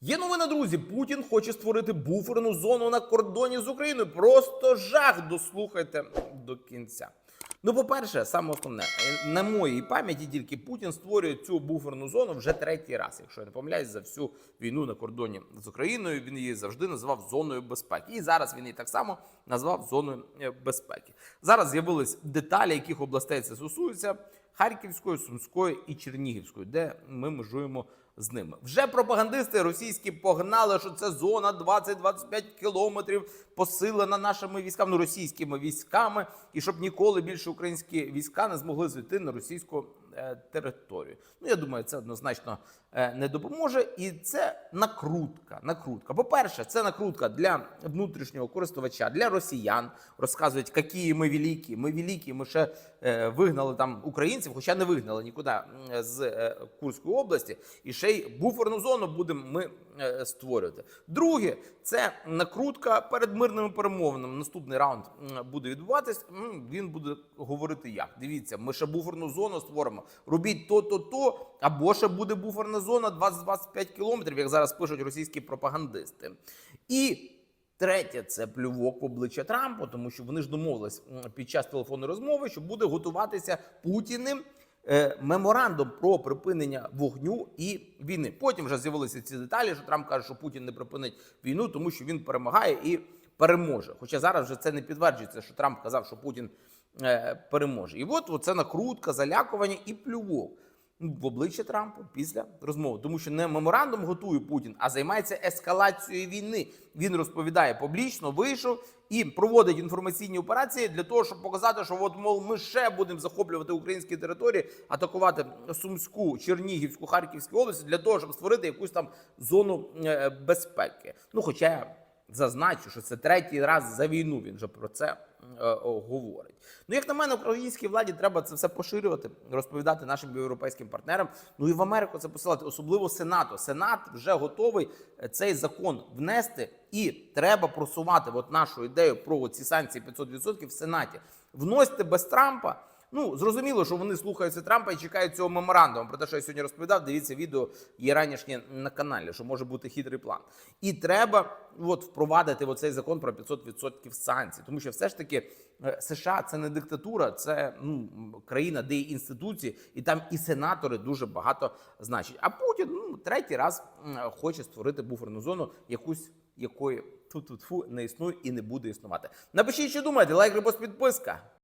Є новина, друзі. Путін хоче створити буферну зону на кордоні з Україною. Просто жах. Дослухайте до кінця. Ну, по-перше, саме основне, е, на моїй пам'яті тільки Путін створює цю буферну зону вже третій раз. Якщо я не помиляюсь, за всю війну на кордоні з Україною він її завжди називав зоною безпеки. І зараз він її так само назвав зоною е, безпеки. Зараз з'явились деталі, яких областей це стосується: Харківської, Сумської і Чернігівської, де ми межуємо з ними. Вже пропагандисти російські погнали, що це зона 20-25 кілометрів, посилена нашими військами, ну, російськими військами, і щоб ніколи більше українські війська не змогли зайти на російську територію. Ну я думаю, це однозначно е, не допоможе, і це накрутка. Накрутка. По-перше, це накрутка для внутрішнього користувача, для росіян. Розказують, які ми великі, ми великі, ми ще е, вигнали там українців, хоча не вигнали нікуди з е, Курської області, і ще й буферну зону будемо ми е, створювати. Друге, це накрутка перед мирними перемовинами. Наступний раунд буде відбуватись. Він буде говорити як. Дивіться, ми ще буферну зону створимо. Робіть то, то, або ще буде буферна зона 20-25 кілометрів, як зараз пишуть російські пропагандисти. І Третє це плювок в обличчя Трампу, тому що вони ж домовились під час телефонної розмови, що буде готуватися Путіним е, меморандум про припинення вогню і війни. Потім вже з'явилися ці деталі, що Трамп каже, що Путін не припинить війну, тому що він перемагає і переможе. Хоча зараз вже це не підтверджується, що Трамп казав, що Путін переможе. І от це накрутка, залякування і плювок в обличчя Трампу після розмови, тому що не меморандум готує Путін, а займається ескалацією війни. Він розповідає публічно, вийшов і проводить інформаційні операції для того, щоб показати, що от мов ми ще будемо захоплювати українські території, атакувати Сумську, Чернігівську, Харківську області для того, щоб створити якусь там зону е, безпеки. Ну, хоча зазначу, що це третій раз за війну. Він вже про це е, о, говорить. Ну, як на мене, українській владі треба це все поширювати, розповідати нашим європейським партнерам. Ну і в Америку це посилати, особливо Сенату. Сенат вже готовий е, цей закон внести, і треба просувати от нашу ідею про ці санкції 500% в Сенаті. Вносьте без Трампа. Ну, зрозуміло, що вони слухаються Трампа і чекають цього меморандуму. Про те, що я сьогодні розповідав, дивіться відео є ранішнє на каналі, що може бути хитрий план. І треба от, впровадити оцей закон про 500% санкцій. Тому що все ж таки е, США це не диктатура, це ну, країна, де є інституції, і там і сенатори дуже багато значать. А Путін ну, третій раз хоче створити буферну зону, якусь якої тфу-тфу-тфу не існує і не буде існувати. Напишіть, що думаєте, лайк, репост, підписка.